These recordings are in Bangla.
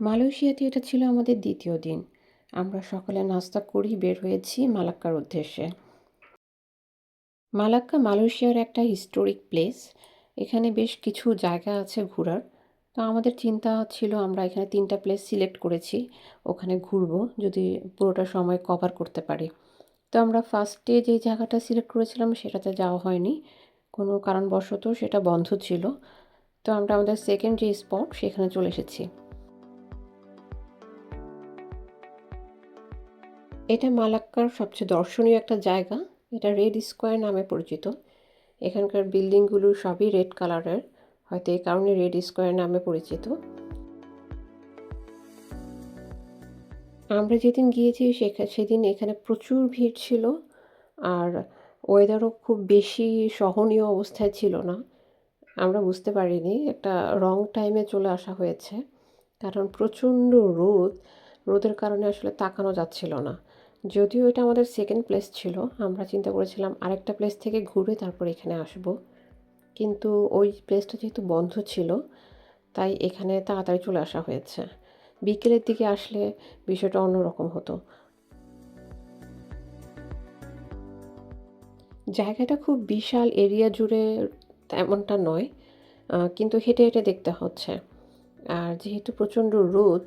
মালয়েশিয়াতে এটা ছিল আমাদের দ্বিতীয় দিন। আমরা সকালে নাস্তা করেই বের হয়েছি মালাক্কার উদ্দেশ্যে। মালাক্কা মালয়েশিয়ার একটা হিস্টোরিক প্লেস এখানে বেশ কিছু জায়গা আছে ঘোরার। তো আমাদের চিন্তা ছিল আমরা এখানে তিনটা প্লেস সিলেক্ট করেছি। ওখানে ঘুরবো, যদি পুরোটা সময় কভার করতে পারি। তো আমরা ফার্স্টে যে জায়গাটা সিলেক্ট করেছিলাম সেটাতে যাওয়া হয়নি। কোনো কারণবশত সেটা বন্ধ ছিল। তো আমরা আমাদের সেকেন্ড যে স্পট সেখানে চলে এসেছি। এটা মালাক্কার সবচেয়ে দর্শনীয় একটা জায়গা। এটা রেড স্কোয়ার নামে পরিচিত। এখানকার বিল্ডিংগুলো সবই রেড কালারের, হয়তো এই কারণে রেড স্কোয়ার নামে পরিচিত। আমরা যেদিন গিয়েছি সেখানে সেদিন এখানে প্রচুর ভিড় ছিল আর ওয়েদারও খুব বেশি সহনীয় অবস্থায় ছিল না। আমরা বুঝতে পারিনি, একটা রং টাইমে চলে আসা হয়েছে। কারণ প্রচণ্ড রোদ, রোদের কারণে আসলে তাকানো যাচ্ছিল না। যদিও এটা আমাদের সেকেন্ড প্লেস ছিল, আমরা চিন্তা করেছিলাম আরেকটা প্লেস থেকে ঘুরে তারপর এখানে আসব। কিন্তু ওই প্লেসটা যেহেতু বন্ধ ছিল, তাই এখানে তাড়াতাড়ি চলে আসা হয়েছে। বিকেলের দিকে আসলে বিষয়টা অন্যরকম হতো। জায়গাটা খুব বিশাল, এরিয়া জুড়ে তেমনটা নয় কিন্তু হেঁটে হেঁটে দেখতে হচ্ছে। আর যেহেতু প্রচণ্ড রোদ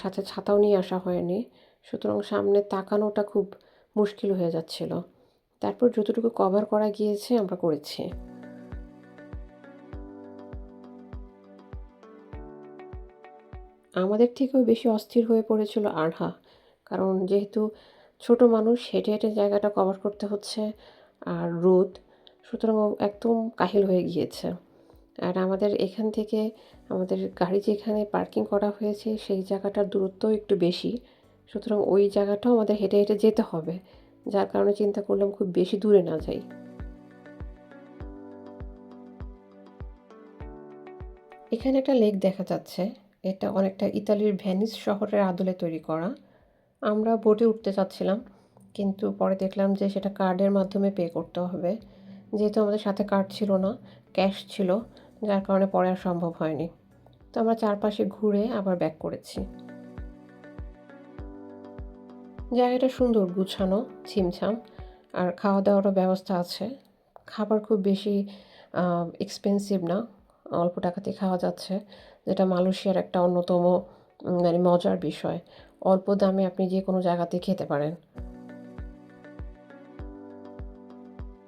সাথে ছাতাও নিয়ে আসা হয়নি সুতরাং সামনে তাকানোটা খুব মুশকিল হয়ে যাচ্ছিল। তারপর যতটুকু কভার করা গিয়েছে, আমরা করেছি। আমাদের থেকেও বেশি অস্থির হয়ে পড়েছিল আরহা, কারণ যেহেতু ছোট মানুষ, হেঁটে হেঁটে জায়গাটা কভার করতে হচ্ছে আর রোদ, সুতরাং একদম কাহিল হয়ে গিয়েছে। আর আমাদের এখান থেকে, আমাদের গাড়ি যেখানে পার্কিং করা হয়েছে, সেই জায়গাটার দূরত্ব একটু বেশি। সুতরাং ওই জায়গাটাও আমাদের হেঁটে হেঁটে যেতে হবে। যার কারণে চিন্তা করলাম খুব বেশি দূরে না যাই। এখানে একটা লেক দেখা যাচ্ছে। এটা অনেকটা ইতালির ভ্যানিস শহরের আদলে তৈরি করা। আমরা বোটে উঠতে চাচ্ছিলাম, কিন্তু পরে দেখলাম যে সেটা কার্ডের মাধ্যমে পে করতে হবে। যেহেতু আমাদের সাথে কার্ড ছিল না ক্যাশ ছিল, যার কারণে পরে আর সম্ভব হয়নি। তো আমরা চারপাশে ঘুরে আবার ব্যাক করেছি। জায়গাটা সুন্দর, গুছানো, ছিমছাম, আর খাওয়া দাওয়ারও ব্যবস্থা আছে। খাবার খুব বেশি এক্সপেন্সিভ না, অল্প টাকাতে খাওয়া যাচ্ছে, যেটা মালয়েশিয়ার একটা অন্যতম মানে মজার বিষয়। অল্প দামে আপনি যে কোনো জায়গাতে খেতে পারেন।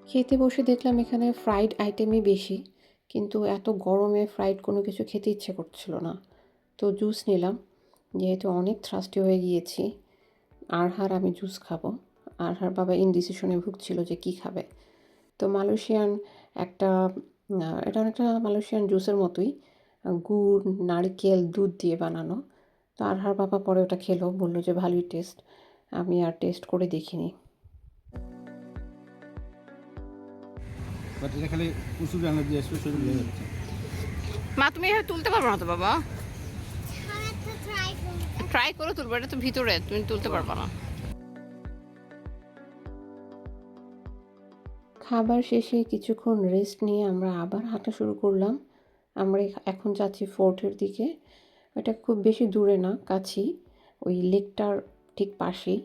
খেতে বসে দেখলাম এখানে ফ্রাইড আইটেমই বেশি, কিন্তু এত গরমে ফ্রাইড কোনো কিছু খেতে ইচ্ছে করছিল না। তো জুস নিলাম, যেহেতু অনেক থ্রাস্টি হয়ে গিয়েছি। আরহার আমি জুস খাব। আরহার বাবা ইনডিসিশনে ভুগছিল যে কি খাবে। তো মালয়েশিয়ান একটা এটা অনেকটা মালয়েশিয়ান জুসের মতোই গুড় নারকেল দুধ দিয়ে বানানো। তো আরহার বাবা পরে ওটা খেলো বলল যে ভালোই টেস্ট আমি আর টেস্ট করে দেখিনি। মা তুমি তুলতে পারব না তো বাবা? ট্রাই করে তুলবো, এটা তো ভিতরে, তুমি তুলতে পারব না। খাবার শেষে কিছুক্ষণ রেস্ট নিয়ে আমরা আবার হাঁটা শুরু করলাম। আমরা এখন যাচ্ছি ফোর্টের দিকে। এটা খুব বেশি দূরে না কাছেই ওই লেকটার ঠিক পাশেই।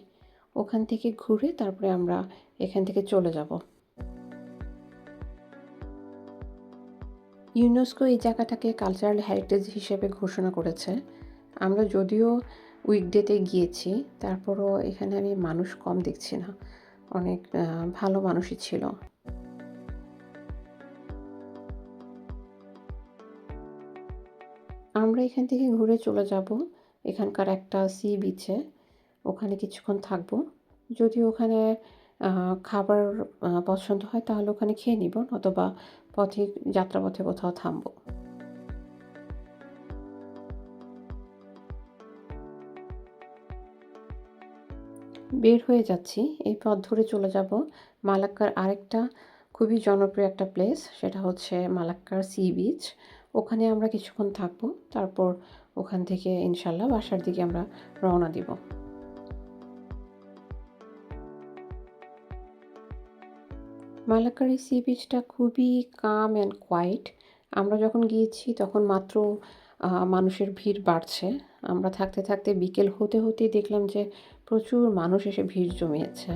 ওখান থেকে ঘুরে তারপরে আমরা এখান থেকে চলে যাব। ইউনেস্কো এই জায়গাটাকে কালচারাল হেরিটেজ হিসেবে ঘোষণা করেছে। আমরা যদিও উইকডেতে গিয়েছি, তারপরও এখানে আমি মানুষ কম দেখছি না। অনেক ভালো মানুষই ছিল। আমরা এখান থেকে ঘুরে চলে যাব। এখানকার একটা সি বিচে ওখানে কিছুক্ষণ থাকব। যদি ওখানে খাবার পছন্দ হয় তাহলে ওখানে খেয়ে নিব অথবা পথে, যাত্রাপথে কোথাও থামবো। বের হয়ে যাচ্ছি। এই পথ ধরে চলে যাব মালাক্কার আরেকটা খুবই জনপ্রিয় একটা প্লেস সেটা হচ্ছে মালাক্কার সি বিচ ওখানে আমরা কিছুক্ষণ থাকব, তারপর ওখান থেকে ইনশাল্লাহ বাসার দিকে আমরা রওনা দিব। মালাক্কার এই সি বিচটা খুবই কাম অ্যান্ড কোয়াইট আমরা যখন গিয়েছি তখন মাত্র মানুষের ভিড় বাড়ছে। আমরা থাকতে থাকতে বিকেল হতে হতেই দেখলাম যে প্রচুর মানুষ এসে ভিড় জমিয়েছে।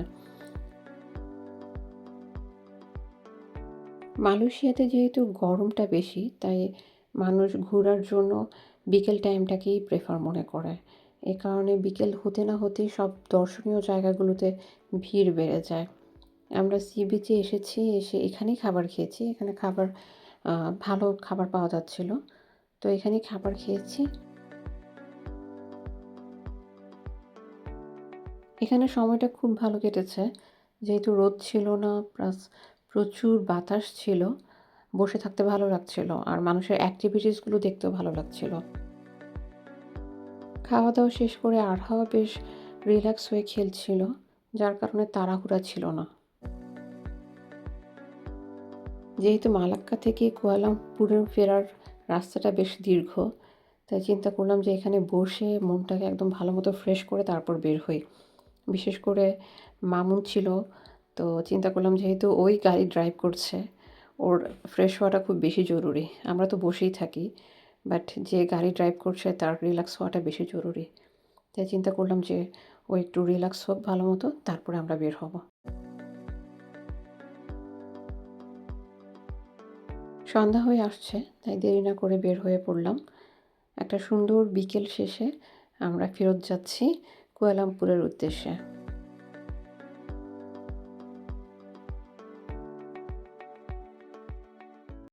মালয়েশিয়াতে যেহেতু গরমটা বেশি, তাই মানুষ ঘোরার জন্য বিকেল টাইমটাকেই প্রেফার মনে করে। এ কারণে বিকেল হতে না হতেই সব দর্শনীয় জায়গাগুলোতে ভিড় বেড়ে যায়। আমরা সি বিচে এসেছি, এসে এখানেই খাবার খেয়েছি। এখানে খাবার ভালো খাবার পাওয়া যাচ্ছিল। তো এখানেই খাবার খেয়েছি। এখানে সময়টা খুব ভালো কেটেছে। যেহেতু রোদ ছিল না, প্লাস প্রচুর বাতাস ছিল, বসে থাকতে ভালো লাগছিল আর মানুষের অ্যাক্টিভিটিসগুলো দেখতেও ভালো লাগছিল। খাওয়া দাওয়া শেষ করে আরহাওয়া বেশ রিল্যাক্স হয়ে খেলছিল, যার কারণে তাড়াহুড়া ছিল না। যেহেতু মালাক্কা থেকে কুয়ালামপুরের ফেরার রাস্তাটা বেশ দীর্ঘ। তাই চিন্তা করলাম যে এখানে বসে মনটাকে একদম ভালো মতো ফ্রেশ করে তারপর বের হই। বিশেষ করে মামুন ছিল, তো চিন্তা করলাম যেহেতু ওই গাড়ি ড্রাইভ করছে, ওর ফ্রেশ হওয়াটা খুব বেশি জরুরি। আমরা তো বসেই থাকি বাট যে গাড়ি ড্রাইভ করছে তার রিল্যাক্স হওয়াটা বেশি জরুরি। তাই চিন্তা করলাম যে ও একটু রিল্যাক্স হোক ভালো মতো, তারপরে আমরা বের হব। সন্ধ্যা হয়ে আসছে, তাই দেরি না করে বের হয়ে পড়লাম। একটা সুন্দর বিকেল শেষে আমরা ফেরত যাচ্ছি কুয়ালামপুরের উদ্দেশ্যে।